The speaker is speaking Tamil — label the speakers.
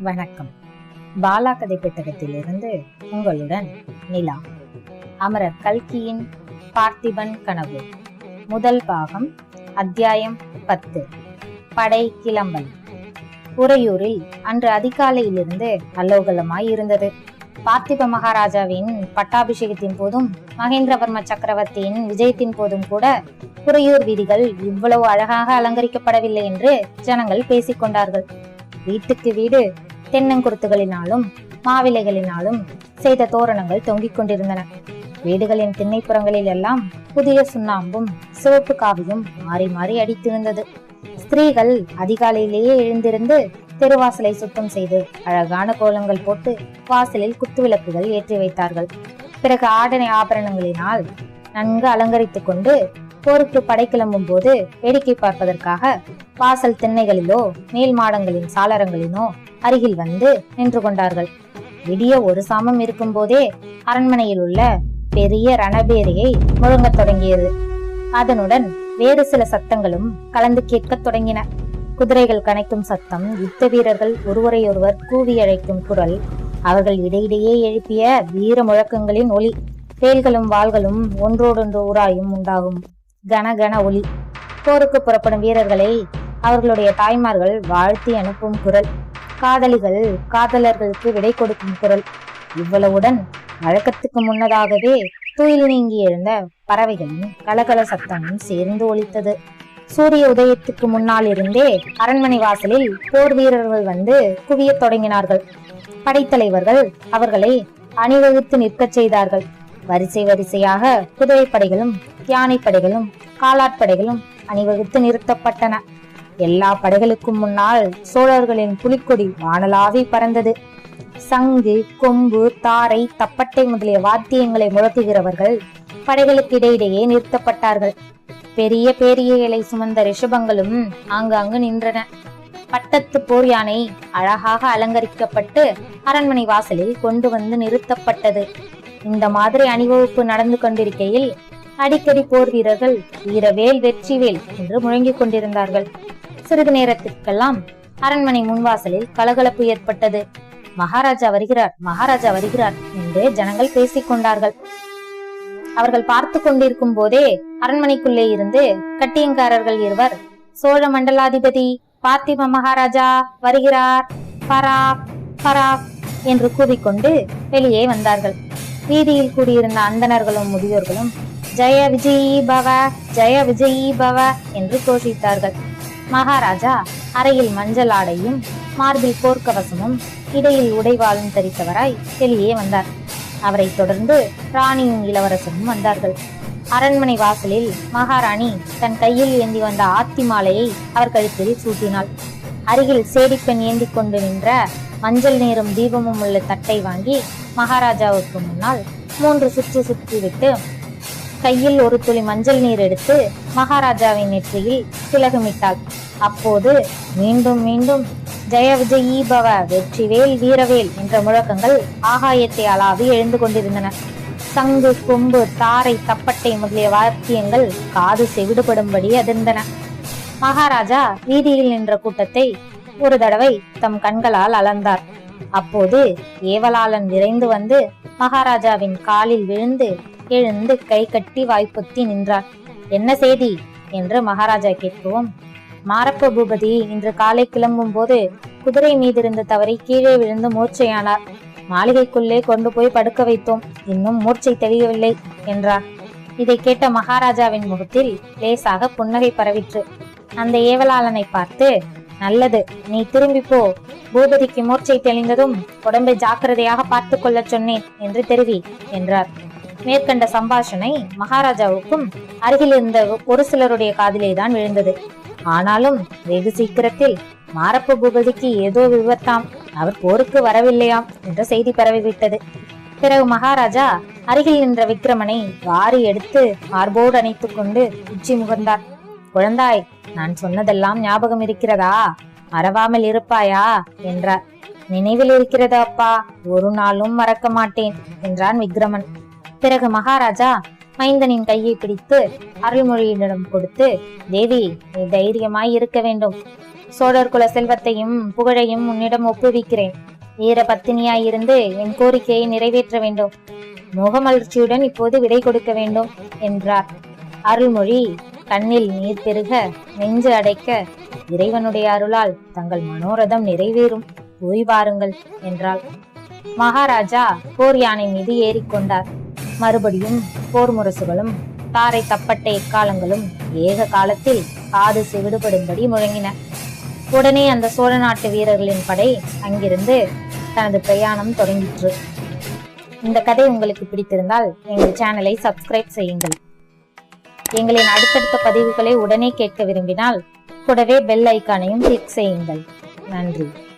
Speaker 1: வணக்கம். பாலா கதை பெட்டகத்திலிருந்து உங்களுடன் நிலா. அமரர் கல்கியின் பார்த்திபன் கனவு. முதல் பாகம் அத்தியாயம் பத்து. படை கிளம்பல். உறையூரில் அன்று அதிகாலையிலிருந்து அல்லோகலமாய் இருந்தது. பார்த்திப மகாராஜாவின் பட்டாபிஷேகத்தின் போதும் மகேந்திரவர்ம சக்கரவர்த்தியின் விஜயத்தின் போதும் கூட குறையூர் வீதிகள் இவ்வளவு அழகாக அலங்கரிக்கப்படவில்லை என்று ஜனங்கள் பேசிக் கொண்டார்கள் வீட்டுக்கு வீடு தென்னங்குருத்துகளினாலும் மாவிலைகளினாலும் செய்த தோரணங்கள் தொங்கிக் கொண்டிருந்தன. வீடுகளின் திண்ணைப்புறங்களில் எல்லாம் புதிய சுண்ணாம்பும் சிவப்பு காவியும் மாறி மாறி அடித்திருந்தது. ஸ்திரீகள் அதிகாலையிலேயே எழுந்திருந்து தெருவாசலை சுத்தம் செய்து அழகான கோலங்கள் போட்டு வாசலில் குத்துவிளக்குகள் ஏற்றி வைத்தார்கள். பிறகு ஆடனை ஆபரணங்களினால் நன்கு அலங்கரித்துக் கொண்டு போருக்கு படை கிளம்பும் போது வேடிக்கை பார்ப்பதற்காக வாசல் திண்ணைகளிலோ மேல் மாடங்களின் சாளரங்களினோ அருகில் வந்து நின்று கொண்டார்கள். விடிய ஒரு சாமம் இருக்கும் போதே அரண்மனையில் உள்ள பெரிய ரணபேரியை முழங்கத் தொடங்கியது. அதனுடன் வேறு சில சத்தங்களும் கலந்து கேட்கத் தொடங்கின. குதிரைகள் கனைக்கும் சத்தம் யுத்த வீரர்கள் ஒருவரையொருவர் கூவி அழைக்கும் குரல் அவர்கள் இடையிடையே எழுப்பிய வீர முழக்கங்களின் ஒளி வேல்களும் வாள்களும் ஒன்றோடொன்று உராயும் உண்டாகும். கன கன ஒளி போருக்கு புறப்படும் வீரர்களை அவர்களுடைய தாய்மார்கள் வாழ்த்தி அனுப்பும் குரல். காதலிகள் காதலர்களுக்கு விடை கொடுக்கும் குரல். இவ்வளவுடன் வழக்கத்துக்கு முன்னதாகவே துயில் நீங்கி எழுந்த பறவைகளின் கலகல சத்தமும் சேர்ந்து ஒலித்தது. சூரிய உதயத்துக்கு முன்னால் இருந்தே அரண்மனை வாசலில் போர் வீரர்கள் வந்து குவியத் தொடங்கினார்கள். படைத்தலைவர்கள் அவர்களை அணிவகுத்து நிற்கச் செய்தார்கள். வரிசை வரிசையாக குதிரைப்படைகளும் யானைப்படைகளும் காலாட்படைகளும் அணிவகுத்து நிறுத்தப்பட்டன. எல்லா படைகளுக்கும் முன்னால் சோழர்களின் புலிக்கொடி வானலாவி பறந்தது. சங்கு கொம்பு தாரை தப்பட்டை முதலிய வாத்தியங்களை முழக்குகிறவர்கள் படைகளுக்கு இடையிடையே நிறுத்தப்பட்டார்கள். பெரிய பேரியலை சுமந்த ரிஷபங்களும் ஆங்காங்கு நின்றன. பட்டத்து போர் யானை அழகாக அலங்கரிக்கப்பட்டு அரண்மனை வாசலில் கொண்டு வந்து நிறுத்தப்பட்டது. இந்த மாதிரி அணிவகுப்பு நடந்து கொண்டிருக்கையில் அடிக்கடி போர் வீரர்கள் வீரவேல் வெற்றிவேல் என்று முழங்கிக் கொண்டிருந்தார்கள். சிறிது நேரத்திற்கெல்லாம் அரண்மனை முன்வாசலில் கலகலப்பு ஏற்பட்டது. மகாராஜா வருகிறார் மகாராஜா வருகிறார் என்று ஜனங்கள் பேசிக் கொண்டார்கள். அவர்கள் பார்த்து கொண்டிருக்கும் போதே அரண்மனைக்குள்ளே இருந்து கட்டியங்காரர்கள் இருவர் சோழ மண்டலாதிபதி பார்த்திப மகாராஜா வருகிறார். பராக் பராக் என்று கூவிக்கொண்டு வெளியே வந்தார்கள். வீதியில் கூடியிருந்த அந்தணர்களும் முதியோர்களும் ஜெய விஜயி பவ ஜெய விஜயி பவ என்று கோஷித்தார்கள். மகாராஜா அறையில் மஞ்சள் ஆடையும் மார்பில் போர்க்கவசமும் இடையில் உடைவாளும் தரித்தவராய் வெளியே வந்தார். அவரைத் தொடர்ந்து ராணியும் இளவரசரும் வந்தார்கள். அரண்மனை வாசலில் மகாராணி தன் கையில் ஏந்தி வந்த ஆத்தி மாலையை அவர் கழுத்தில் சூட்டினாள். அருகில் சேடிப்பெண் ஏந்தி கொண்டு நின்ற மஞ்சள் நீரும் தீபமும் உள்ள தட்டை வாங்கி மகாராஜாவுக்கு முன்னால் மூன்று சுற்று சுற்றிவிட்டு கையில் ஒரு துளி மஞ்சள் நீர் எடுத்து மகாராஜாவின் நெற்றியில் திலகமிட்டாள். அப்போது மீண்டும் மீண்டும் ஜெய விஜய் பவ வெற்றிவேல் வீரவேல் என்ற முழக்கங்கள் ஆகாயத்தை அளாவி எழுந்து கொண்டிருந்தன. சங்கு கொம்பு தாரை தப்பட்டை முதலிய வாத்தியங்கள் காது செவிடுபடும்படி அதிர்ந்தன. மகாராஜா வீதியில் நின்ற கூட்டத்தை ஒரு தடவை தம் கண்களால் அளந்தார். அப்போது ஏவலாளன் விரைந்து வந்து மகாராஜாவின் காலில் விழுந்து எழுந்து கை கட்டி வாய்ப்புத்தி நின்றார். என்ன செய்தி? என்று மகாராஜா கேட்கவும் மாரப்ப பூபதி இன்று காலை கிளம்பும் போது குதிரை மீதிருந்த தவறி கீழே விழுந்து மூர்ச்சையானார். மாளிகைக்குள்ளே கொண்டு போய் படுக்க வைத்தோம். இன்னும் மூர்ச்சை தெரியவில்லை என்றார். இதை கேட்ட மகாராஜாவின் முகத்தில் லேசாக புன்னகை பரவிற்று. அந்த ஏவலாளனை பார்த்து நல்லது நீ திரும்பி போ. பூபதிக்கு மூர்ச்சை தெளிந்ததும் உடம்பை ஜாக்கிரதையாக பார்த்து கொள்ளச் சொன்னேன் என்று தெரிவி என்றார். மேற்கண்ட சம்பாஷணை மகாராஜாவுக்கும் அருகில் இருந்த ஒரு சிலருடைய காதிலே தான் விழுந்தது. ஆனாலும் வெகு சீக்கிரத்தில் மாரப்ப பூபதிக்கு ஏதோ விபத்தாம். அவர் போருக்கு வரவில்லையாம் என்ற செய்தி பரவிவிட்டது. பிறகு மகாராஜா அருகில் நின்ற விக்ரமனை வாரி எடுத்து மார்போடு அணைத்துக் கொண்டு உச்சி முகர்ந்தார் குழந்தாய் நான் சொன்னதெல்லாம் ஞாபகம் இருக்கிறதா? மறவாமல் இருப்பாயா? என்றார். நினைவில் இருக்கிறது அப்பா ஒரு நாளும் மறக்க மாட்டேன் என்றான் விக்ரமன் பிறகு மகாராஜா மைந்தனின் கையை பிடித்து அருள்மொழியிடம் கொடுத்து தேவி நீ தைரியமாய் இருக்க வேண்டும். சோழர் குல செல்வத்தையும் புகழையும் உன்னிடம் ஒப்புவிக்கிறேன். வீர பத்தினியாயிருந்து என் கோரிக்கையை நிறைவேற்ற வேண்டும். முகமலர்ச்சியுடன் இப்போது விடை கொடுக்க வேண்டும் என்றார். அருள்மொழி கண்ணில் நீர் பெருக நெஞ்சு அடைக்க இறைவனுடைய அருளால் தங்கள் மனோரதம் நிறைவேறும். போய் பாருங்கள் என்றாள். மகாராஜா போர் யானை மீது ஏறிக்கொண்டார். மறுபடியும் போர் முரசுகளும் தாரை தப்பட்ட எக்காலங்களும் ஏக காலத்தில் காது செவிடுபடும்படி முழங்கின. உடனே அந்த சோழ நாட்டு வீரர்களின் படை அங்கிருந்து தனது பிரயாணம் தொடங்கிற்று. இந்த கதை உங்களுக்கு பிடித்திருந்தால் எங்கள் சேனலை சப்ஸ்கிரைப் செய்யுங்கள். எங்களின் அடுத்தடுத்த பதிவுகளை உடனே கேட்க விரும்பினால் கூடவே பெல் ஐக்கானையும் கிளிக் செய்யுங்கள். நன்றி.